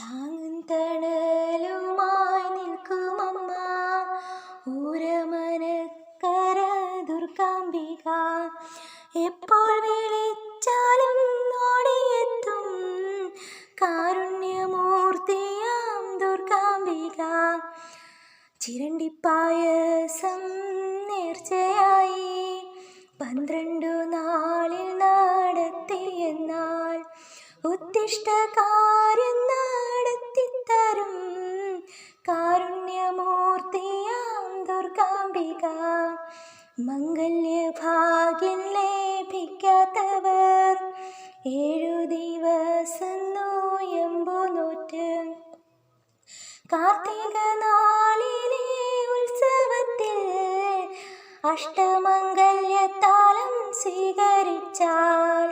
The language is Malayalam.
താങ്ങും തണലുമായി നിൽക്കുമമ്മ. ഊരമനക്കര ദുർഗാംബിക. എപ്പോൾ വിളിച്ചാലും ഓടിയെത്തും. കാരുണ്യമൂർത്തിയാം ദുർഗാംബിക. ചിരണ്ടിപ്പായസം നേർച്ചയായി. പന്ത്രണ്ടു നാളിൽ നടത്തിയെന്നാൽ എന്നാൽ കാര്യ നടത്തിത്തരും കാരുണ്യമൂർത്തിയാം ദുർഗാംബിക. മംഗല്യഭാഗ്യം ലഭിക്കാത്തവർ. ഏഴു ദിവസം നോയമ്പു നോറ്റ് കാർത്തിക നാളിലെ ഉത്സവത്തിൽ അഷ്ടമംഗല്യത്താലം സ്വീകരിച്ചാൽ